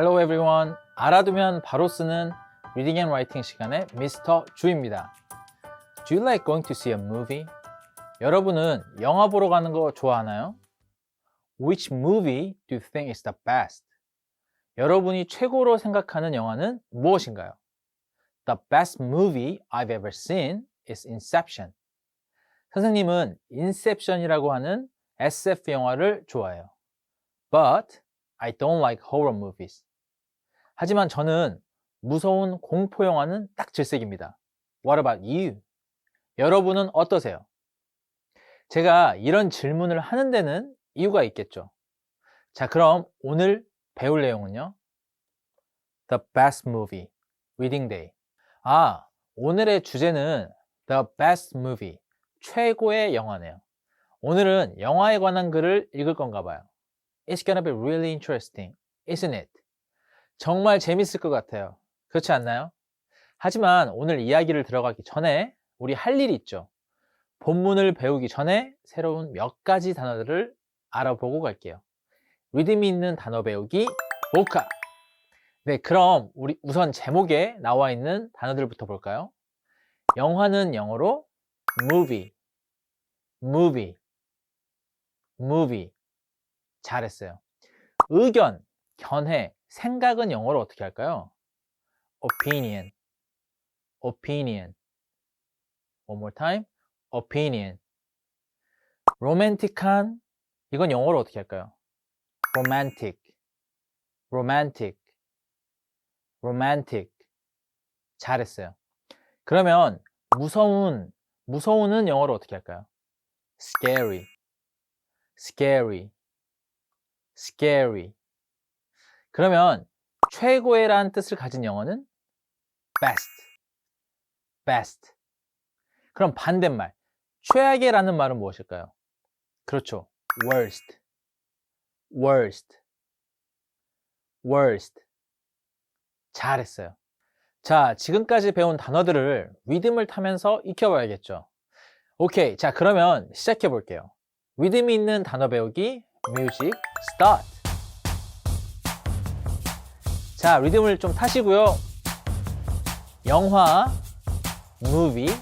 Hello everyone. 알아두면 바로 쓰는 Reading and Writing 시간의 미스터 주입니다. Do you like going to see a movie? 여러분은 영화 보러 가는 거 좋아하나요? Which movie do you think is the best? 여러분이 최고로 생각하는 영화는 무엇인가요? The best movie I've ever seen is Inception. 선생님은 인셉션이라고 하는 SF 영화를 좋아해요. But I don't like horror movies. 하지만 저는 무서운 공포 영화는 딱 질색입니다. What about you? 여러분은 어떠세요? 제가 이런 질문을 하는 데는 이유가 있겠죠. 자, 그럼 오늘 배울 내용은요. The best movie, reading day. 아, 오늘의 주제는 The best movie, 최고의 영화네요. 오늘은 영화에 관한 글을 읽을 건가 봐요. It's gonna be really interesting, isn't it? 정말 재밌을 것 같아요. 그렇지 않나요? 하지만 오늘 이야기를 들어가기 전에 우리 할 일이 있죠. 본문을 배우기 전에 새로운 몇 가지 단어들을 알아보고 갈게요. 리듬이 있는 단어 배우기 모카. 네, 그럼 우리 우선 제목에 나와 있는 단어들부터 볼까요? 영화는 영어로 movie, movie, movie. 잘했어요. 의견, 견해, 생각은 영어로 어떻게 할까요? opinion, opinion. One more time. opinion. 로맨틱한 이건 영어로 어떻게 할까요? romantic, romantic, romantic. 잘했어요. 그러면 무서운, 무서운은 영어로 어떻게 할까요? scary, scary, scary. 그러면 최고의라는 뜻을 가진 영어는 best, best. 그럼 반대말, 최악의라는 말은 무엇일까요? 그렇죠. worst, worst, worst. 잘했어요. 자, 지금까지 배운 단어들을 리듬을 타면서 익혀봐야겠죠. 오케이. 자, 그러면 시작해 볼게요. 리듬이 있는 단어 배우기, 뮤직, 스타트. 자, 리듬을 좀 타시고요. 영화, movie,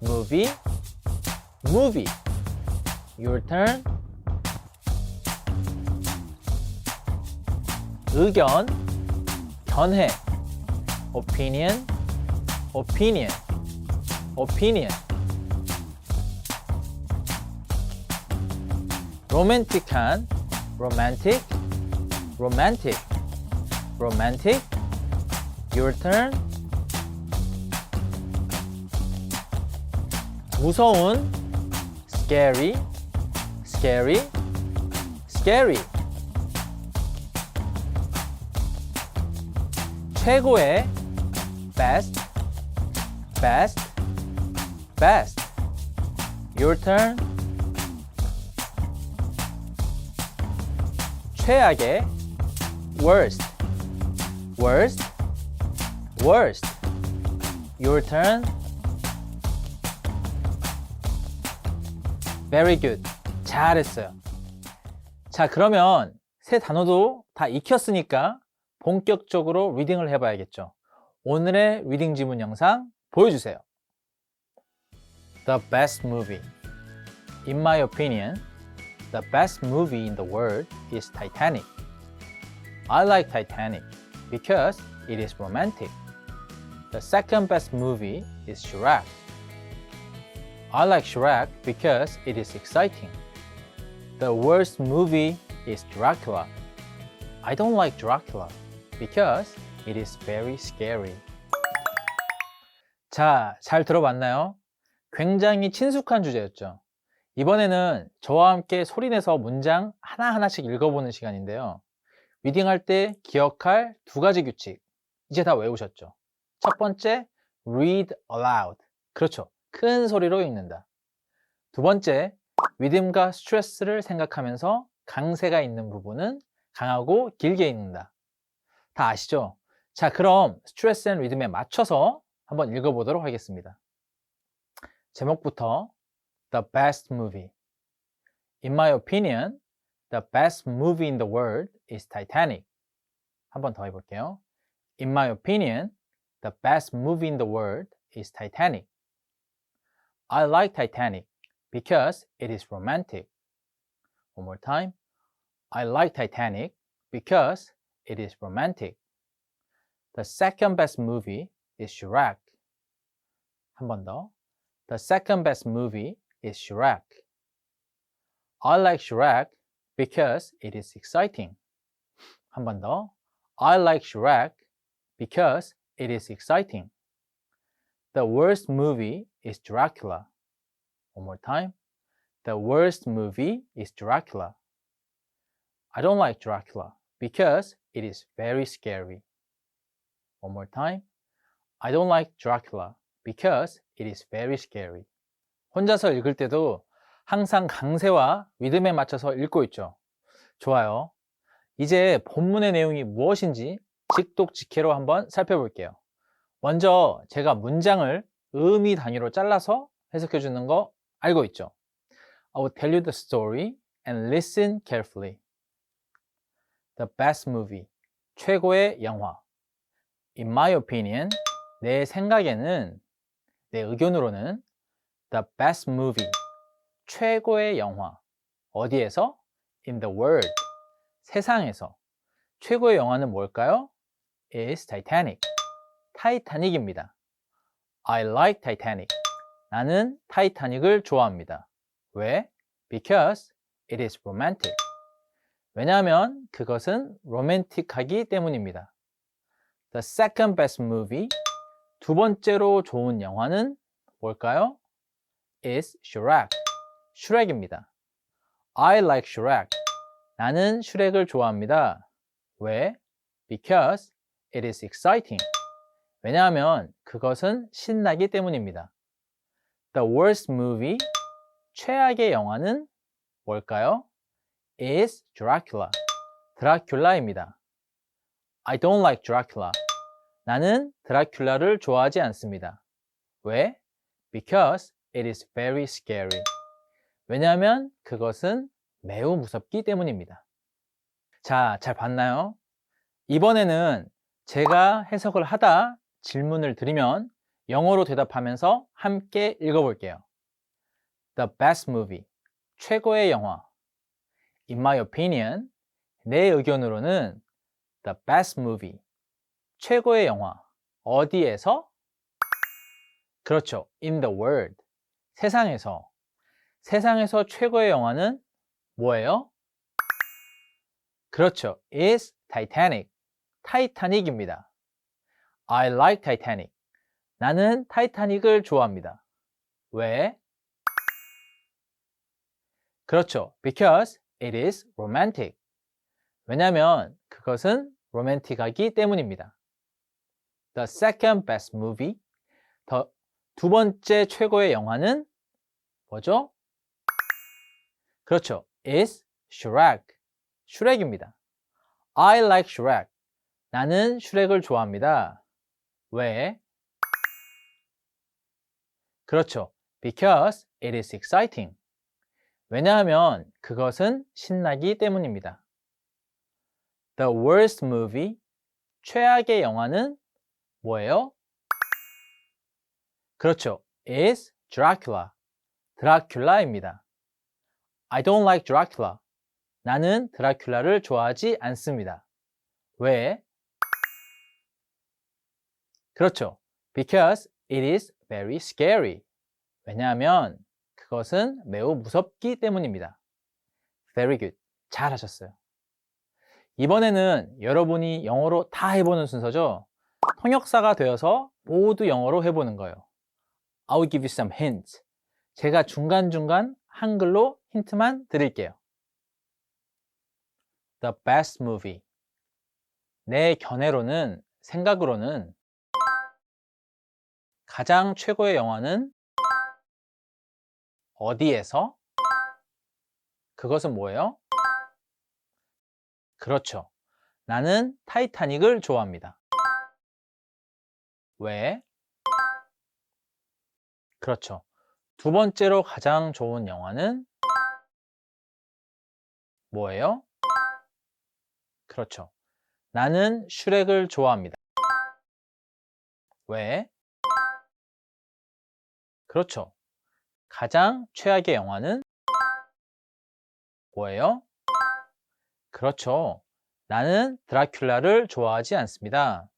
movie, movie. Your turn. 의견, 견해. opinion, opinion, opinion. 로맨틱한 romantic, romantic, romantic. Your turn. 무서운 scary, scary, scary. 최고의 best, best, best. Your turn. 최악의 worst, worst, worst. Your turn. Very good. 잘했어요. 자, 그러면 새 단어도 다 익혔으니까 본격적으로 리딩을 해봐야겠죠. 오늘의 리딩 지문 영상 보여주세요. The best movie. In my opinion, the best movie in the world is Titanic. I like Titanic because it is romantic. The second best movie is Shrek. I like Shrek because it is exciting. The worst movie is Dracula. I don't like Dracula because it is very scary. 자, 잘 들어봤나요? 굉장히 친숙한 주제였죠. 이번에는 저와 함께 소리내서 문장 하나하나씩 읽어보는 시간인데요. 리딩할 때 기억할 두 가지 규칙. 이제 다 외우셨죠? 첫 번째, read aloud. 그렇죠. 큰 소리로 읽는다. 두 번째, 리듬과 스트레스를 생각하면서 강세가 있는 부분은 강하고 길게 읽는다. 다 아시죠? 자, 그럼 스트레스 앤 리듬에 맞춰서 한번 읽어보도록 하겠습니다. 제목부터 The best movie. In my opinion, the best movie in the world is Titanic. 한 번 더 해볼게요. In my opinion, the best movie in the world is Titanic. I like Titanic because it is romantic. One more time. I like Titanic because it is romantic. The second best movie is Shrek. 한 번 더. The second best movie is Shrek. I like Shrek because it is exciting. 한 번 더. I like Shrek because it is exciting. The worst movie is Dracula. One more time. The worst movie is Dracula. I don't like Dracula because it is very scary. One more time. I don't like Dracula because it is very scary. 혼자서 읽을 때도 항상 강세와 리듬에 맞춰서 읽고 있죠. 좋아요. 이제 본문의 내용이 무엇인지 직독직해로 한번 살펴볼게요. 먼저 제가 문장을 의미 단위로 잘라서 해석해 주는 거 알고 있죠? I will tell you the story and listen carefully. The best movie. 최고의 영화. In my opinion, 내 생각에는, 내 의견으로는 the best movie. 최고의 영화. 어디에서? In the world. 세상에서. 최고의 영화는 뭘까요? is Titanic. 타이타닉입니다. I like Titanic. 나는 타이타닉을 좋아합니다. 왜? Because it is romantic. 왜냐하면 그것은 로맨틱하기 때문입니다. The second best movie. 두 번째로 좋은 영화는 뭘까요? is Shrek. 슈렉입니다. I like Shrek. 나는 슈렉을 좋아합니다. 왜? Because it is exciting. 왜냐하면 그것은 신나기 때문입니다. The worst movie, 최악의 영화는 뭘까요? is Dracula. 드라큘라입니다. I don't like Dracula. 나는 드라큘라를 좋아하지 않습니다. 왜? Because it is very scary. 왜냐하면 그것은 매우 무섭기 때문입니다. 자, 잘 봤나요? 이번에는 제가 해석을 하다 질문을 드리면 영어로 대답하면서 함께 읽어볼게요. The best movie. 최고의 영화. In my opinion. 내 의견으로는 the best movie. 최고의 영화. 어디에서? 그렇죠. In the world. 세상에서. 세상에서 최고의 영화는 뭐예요? 그렇죠. is Titanic. 타이타닉입니다. I like Titanic. 나는 타이타닉을 좋아합니다. 왜? 그렇죠. Because it is romantic. 왜냐면 그것은 로맨틱하기 때문입니다. The second best movie. 더, 두 번째 최고의 영화는 뭐죠? 그렇죠. is Shrek. 슈렉입니다. I like Shrek. 나는 슈렉을 좋아합니다. 왜? 그렇죠. Because it is exciting. 왜냐하면 그것은 신나기 때문입니다. The worst movie, 최악의 영화는 뭐예요? 그렇죠. is Dracula. 드라큘라입니다. I don't like Dracula. 나는 드라큘라를 좋아하지 않습니다. 왜? 그렇죠. Because it is very scary. 왜냐하면 그것은 매우 무섭기 때문입니다. Very good. 잘 하셨어요. 이번에는 여러분이 영어로 다 해보는 순서죠. 통역사가 되어서 모두 영어로 해보는 거예요. I will give you some hints. 제가 중간중간 한글로 힌트만 드릴게요. The best movie. 내 견해로는, 생각으로는 가장 최고의 영화는 어디에서? 그것은 뭐예요? 그렇죠. 나는 타이타닉을 좋아합니다. 왜? 그렇죠. 두 번째로 가장 좋은 영화는 뭐예요? 그렇죠. 나는 슈렉을 좋아합니다. 왜? 그렇죠. 가장 최악의 영화는 뭐예요? 그렇죠. 나는 드라큘라를 좋아하지 않습니다.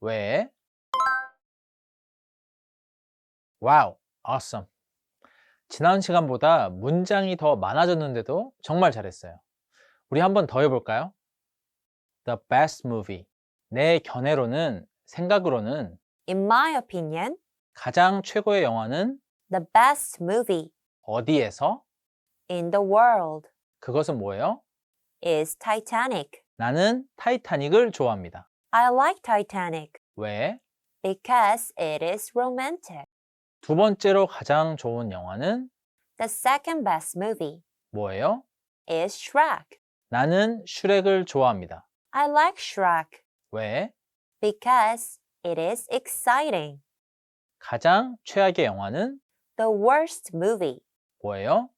왜? 와우, awesome. 지난 시간보다 문장이 더 많아졌는데도 정말 잘했어요. 우리 한번 더 해볼까요? The best movie. 내 견해로는, 생각으로는 In my opinion, 가장 최고의 영화는 the best movie 어디에서? in the world 그것은 뭐예요? is Titanic. 나는 타이타닉을 좋아합니다. I like Titanic 왜? because it is romantic. 두 번째로 가장 좋은 영화는 The second best movie 뭐예요? is Shrek. 나는 슈렉을 좋아합니다. I like Shrek 왜? because it is exciting. 가장 최악의 영화는 The worst movie 뭐예요?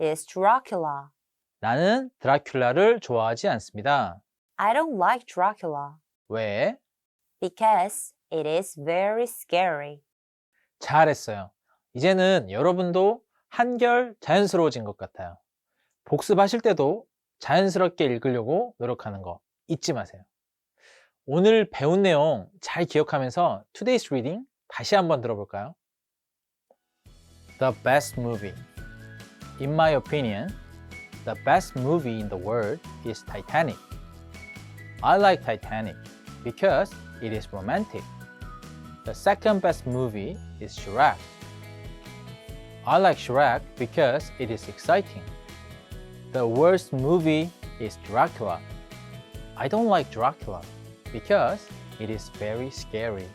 is Dracula. 나는 드라큘라를 좋아하지 않습니다. I don't like Dracula 왜? because it is very scary. 잘했어요. 이제는 여러분도 한결 자연스러워진 것 같아요. 복습하실 때도 자연스럽게 읽으려고 노력하는 거 잊지 마세요. 오늘 배운 내용 잘 기억하면서 Today's Reading 다시 한번 들어볼까요? The best movie. In my opinion, the best movie in the world is Titanic. I like Titanic because it is romantic. The second best movie is Shrek. I like Shrek because it is exciting. The worst movie is Dracula. I don't like Dracula because it is very scary.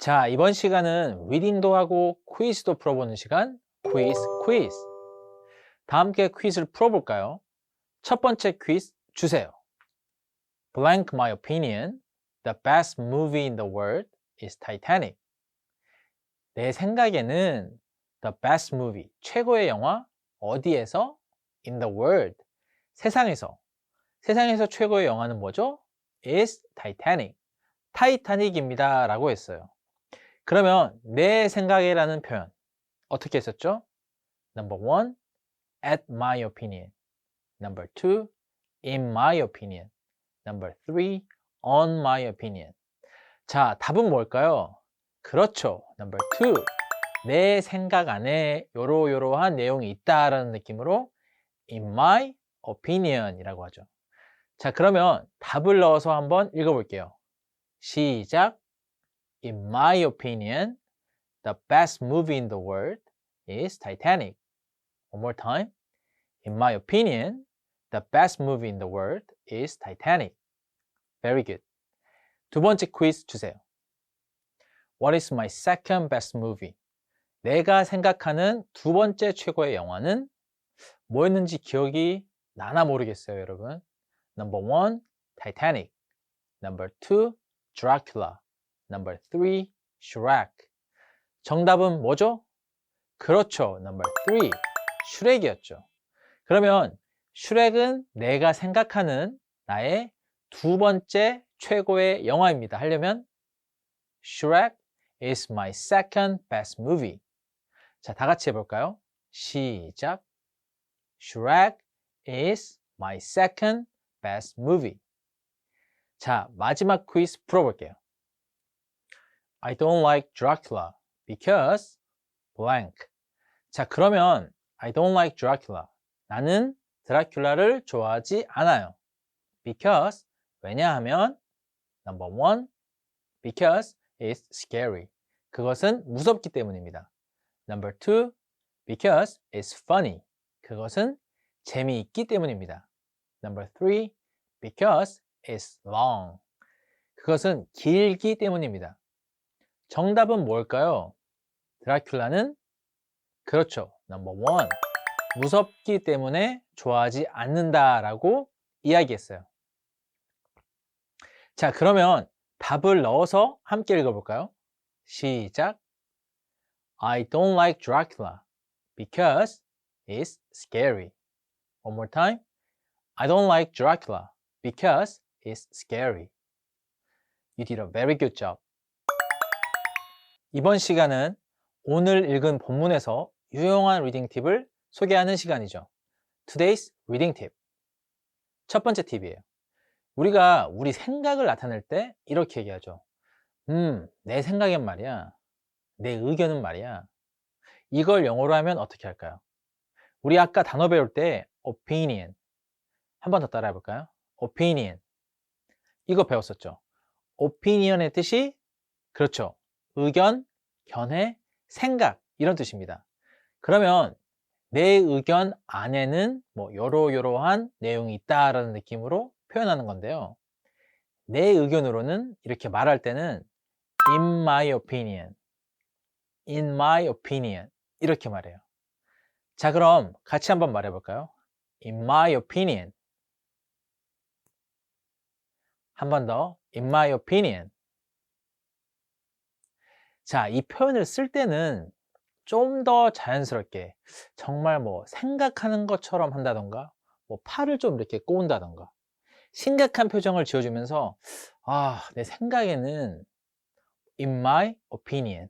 자, 이번 시간은 리딩도 하고 퀴즈도 풀어보는 시간, 퀴즈 퀴즈. 다 함께 퀴즈를 풀어볼까요? 첫 번째 퀴즈 주세요. Blank my opinion. The best movie in the world is Titanic. 내 생각에는 the best movie, 최고의 영화 어디에서? In the world. 세상에서. 세상에서 최고의 영화는 뭐죠? is Titanic. 타이타닉입니다. 라고 했어요. 그러면 내 생각에라는 표현 어떻게 했었죠? Number one, at my opinion. Number two, in my opinion. Number three, on my opinion. 자, 답은 뭘까요? 그렇죠. Number two. 내 생각 안에 요러요러한 내용이 있다라는 느낌으로 in my opinion 이라고 하죠. 자, 그러면 답을 넣어서 한번 읽어볼게요. 시작. In my opinion, the best movie in the world is Titanic. One more time. In my opinion, the best movie in the world is Titanic. Very good. 두 번째 퀴즈 주세요. What is my second best movie? 내가 생각하는 두 번째 최고의 영화는 뭐였는지 기억이 나나 모르겠어요, 여러분. Number one, Titanic. Number two, Dracula. Number three, Shrek. 정답은 뭐죠? 그렇죠. Number three, 슈렉이었죠. 그러면 슈렉은 내가 생각하는 나의 두 번째 최고의 영화입니다. 하려면 Shrek is my second best movie. 자, 다 같이 해볼까요? 시작. Shrek is my second best movie. 자, 마지막 퀴즈 풀어볼게요. I don't like Dracula because blank. 자, 그러면 I don't like Dracula. 나는 드라큘라를 좋아하지 않아요. Because 왜냐하면 number one, because it's scary. 그것은 무섭기 때문입니다. Number two, because it's funny. 그것은 재미있기 때문입니다. Number three, because it's long. 그것은 길기 때문입니다. 정답은 뭘까요? 드라큘라는 그렇죠. Number one, 무섭기 때문에 좋아하지 않는다라고 이야기했어요. 자, 그러면 답을 넣어서 함께 읽어볼까요? 시작. I don't like Dracula because it's scary. One more time. I don't like Dracula because it's scary. You did a very good job. 이번 시간은 오늘 읽은 본문에서 유용한 리딩 팁을 소개하는 시간이죠. Today's reading tip. 첫 번째 팁이에요. 우리가 우리 생각을 나타낼 때 이렇게 얘기하죠. 음, 내 생각엔 말이야. 내 의견은 말이야. 이걸 영어로 하면 어떻게 할까요? 우리 아까 단어 배울 때 opinion. 한 번 더 따라해 볼까요? opinion. 이거 배웠었죠. opinion의 뜻이 그렇죠. 의견, 견해, 생각 이런 뜻입니다. 그러면 내 의견 안에는 뭐 요러요러한 내용이 있다라는 느낌으로 표현하는 건데요. 내 의견으로는 이렇게 말할 때는 in my opinion, in my opinion 이렇게 말해요. 자, 그럼 같이 한번 말해 볼까요? in my opinion. 한 번 더. in my opinion. 자, 이 표현을 쓸 때는 좀 더 자연스럽게 정말 뭐 생각하는 것처럼 한다던가 뭐 팔을 좀 이렇게 꼬은다던가 심각한 표정을 지어주면서 아, 내 생각에는 in my opinion.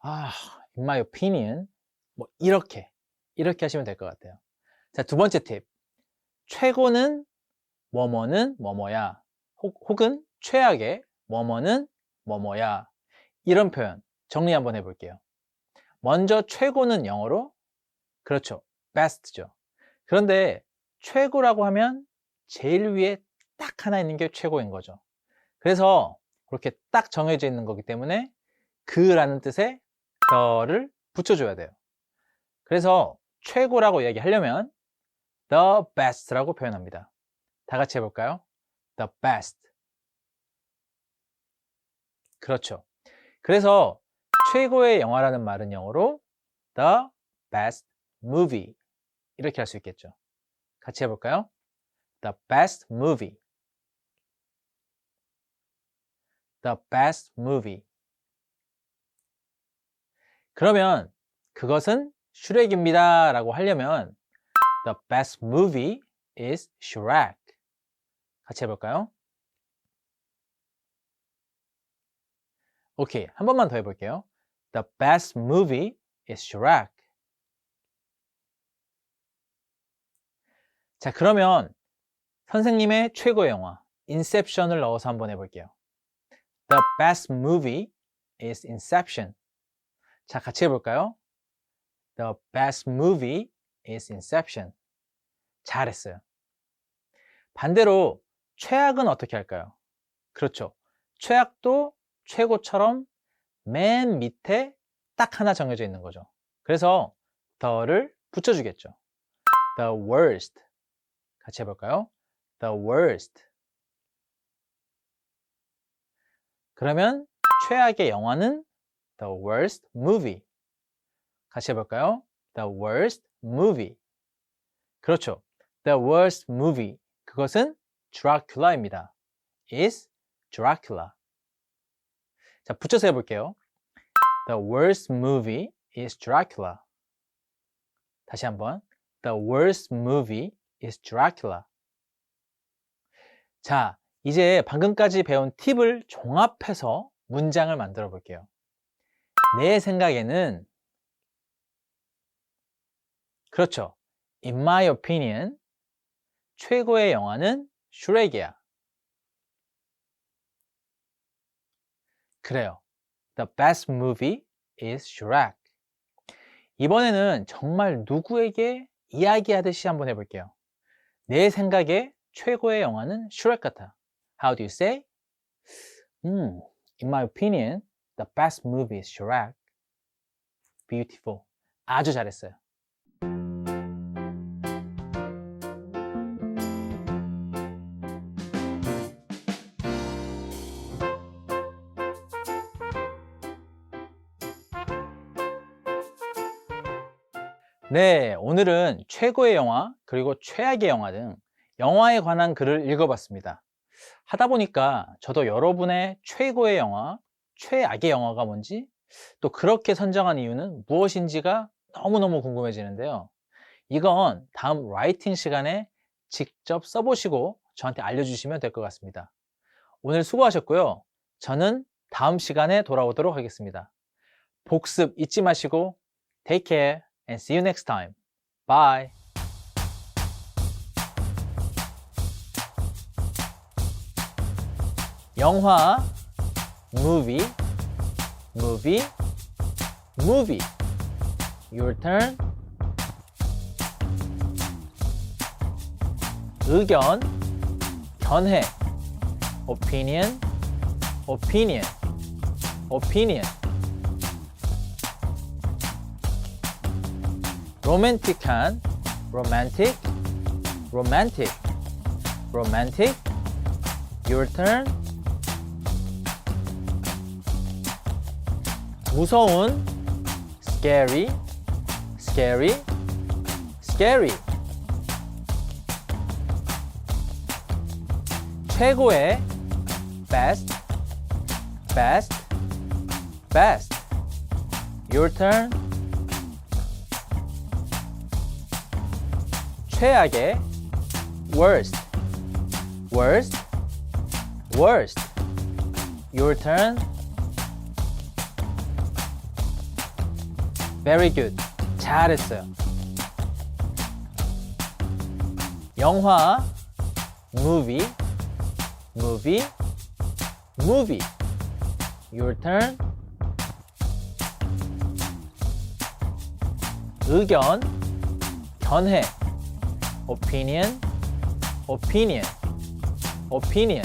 아, in my opinion. 뭐 이렇게 이렇게 하시면 될 것 같아요. 자, 두 번째 팁. 최고는 뭐뭐는 뭐뭐야. 혹, 혹은 최악의 뭐뭐는 뭐뭐야. 이런 표현 정리 한번 해볼게요. 먼저 최고는 영어로 그렇죠. best죠. 그런데 최고라고 하면 제일 위에 딱 하나 있는 게 최고인 거죠. 그래서 그렇게 딱 정해져 있는 거기 때문에 그라는 뜻에 the를 붙여줘야 돼요. 그래서 최고라고 얘기하려면 the best라고 표현합니다. 다 같이 해볼까요? the best. 그렇죠. 그래서 최고의 영화라는 말은 영어로 the best movie 이렇게 할 수 있겠죠. 같이 해볼까요? The best movie. the best movie. 그러면 그것은 슈렉입니다 라고 하려면 the best movie is Shrek. 같이 해볼까요? 오케이, 한 번만 더 해볼게요. The best movie is Shrek. 자, 그러면 선생님의 최고의 영화 인셉션을 넣어서 한번 해볼게요. The best movie is Inception. 자, 같이 해볼까요? The best movie is Inception. 잘했어요. 반대로 최악은 어떻게 할까요? 그렇죠. 최악도 최고처럼 맨 밑에 딱 하나 정해져 있는 거죠. 그래서 the를 붙여주겠죠. The worst. 같이 해볼까요? The worst. 그러면 최악의 영화는 The worst movie. 같이 해볼까요? The worst movie. 그렇죠. The worst movie. 그것은 Dracula입니다. is Dracula. 자, 붙여서 해볼게요. The worst movie is Dracula. 다시 한번. The worst movie is Dracula. 자, 이제 방금까지 배운 팁을 종합해서 문장을 만들어 볼게요. 내 생각에는 그렇죠. In my opinion, 최고의 영화는 슈렉이야. 그래요. The best movie is Shrek. 이번에는 정말 누구에게 이야기하듯이 한번 해볼게요. 내 생각에 최고의 영화는 슈렉 같아. How do you say? 음, in my opinion, the best movie is Shrek. Beautiful. 아주 잘했어요. 네, 오늘은 최고의 영화, 그리고 최악의 영화 등 영화에 관한 글을 읽어봤습니다. 하다 보니까 저도 여러분의 최고의 영화, 최악의 영화가 뭔지, 또 그렇게 선정한 이유는 무엇인지가 너무너무 궁금해지는데요. 이건 다음 라이팅 시간에 직접 써보시고 저한테 알려주시면 될 것 같습니다. 오늘 수고하셨고요. 저는 다음 시간에 돌아오도록 하겠습니다. 복습 잊지 마시고 take care and see you next time. Bye. 영화 movie movie movie your turn 의견 견해 opinion opinion opinion 로맨틱한 romantic romantic romantic your turn 무서운 scary scary scary 최고의 best best best your turn 최악의 worst worst worst your turn Very good 잘했어요 영화 movie movie movie your turn 의견 견해 opinion opinion opinion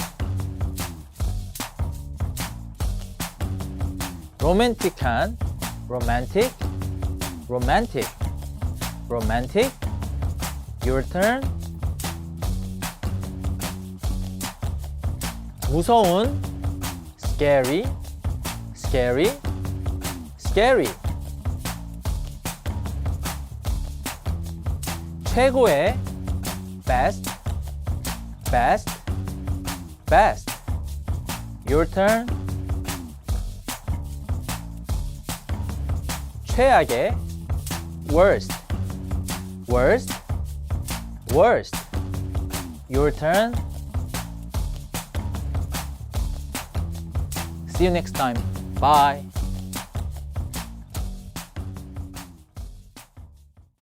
로맨틱한 romantic romantic romantic your turn 무서운 scary scary scary 최고의 best best best your turn 최악의 worst. Worst. Worst. Your turn. See you next time. Bye